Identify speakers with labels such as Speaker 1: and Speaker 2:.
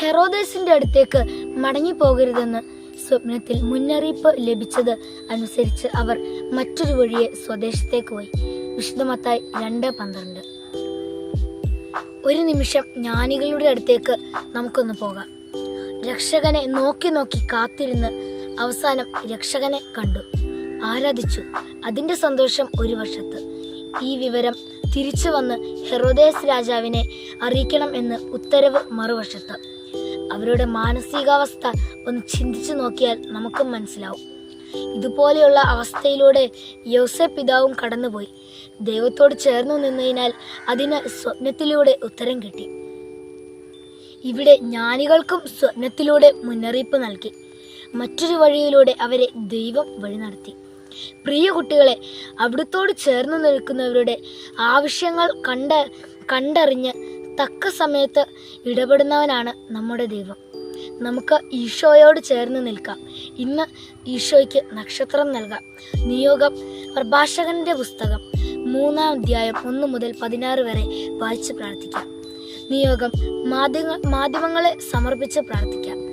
Speaker 1: ഹെറോദേസിന്റെ അടുത്തേക്ക് മടങ്ങി പോകരുതെന്ന് സ്വപ്നത്തിൽ മുന്നറിയിപ്പ് ലഭിച്ചത് അനുസരിച്ച് അവർ മറ്റൊരു വഴിയെ സ്വദേശത്തേക്ക് പോയി. വിശുദ്ധമത്തായി രണ്ട് പന്ത്രണ്ട്. ഒരു നിമിഷം ജ്ഞാനികളുടെ അടുത്തേക്ക് നമുക്കൊന്ന് പോകാം. രക്ഷകനെ നോക്കി നോക്കി കാത്തിരുന്ന് അവസാനം രക്ഷകനെ കണ്ടു. ആരാധിച്ചു. അതിന്റെ സന്തോഷം ഒരു വശത്ത് ഈ വിവരം തിരിച്ചു വന്ന് ഹെറോദേസ് രാജാവിനെ അറിയിക്കണം എന്ന് ഉത്തരവ് മറുവശത്ത്. അവരുടെ മാനസികാവസ്ഥ ഒന്ന് ചിന്തിച്ചു നോക്കിയാൽ നമുക്കും മനസ്സിലാവും. ഇതുപോലെയുള്ള അവസ്ഥയിലൂടെ യോസെ പിതാവും കടന്നുപോയി. ദൈവത്തോട് ചേർന്നു നിന്നതിനാൽ അതിന് സ്വപ്നത്തിലൂടെ ഉത്തരം കിട്ടി. ഇവിടെ ജ്ഞാനികൾക്കും സ്വപ്നത്തിലൂടെ മുന്നറിയിപ്പ് നൽകി. മറ്റൊരു വഴിയിലൂടെ അവരെ ദൈവം വഴി നടത്തി. പ്രിയ കുട്ടികളെ അവിടുത്തോട് ചേർന്ന് നിൽക്കുന്നവരുടെ ആവശ്യങ്ങൾ കണ്ട കണ്ടറിഞ്ഞ് തക്ക സമയത്ത് ഇടപെടുന്നവനാണ് നമ്മുടെ ദൈവം. നമുക്ക് ഈശോയോട് ചേർന്ന് നിൽക്കാം. ഇന്ന് ഈശോയ്ക്ക് നക്ഷത്രം നൽകാം. നിയോഗം പ്രഭാഷകന്റെ പുസ്തകം മൂന്നാം അധ്യായം ഒന്ന് മുതൽ പതിനാറ് വരെ വായിച്ച് പ്രാർത്ഥിക്കാം. നിയോഗം മാധ്യമ മാധ്യമങ്ങളെ സമർപ്പിച്ച് പ്രാർത്ഥിക്കാം.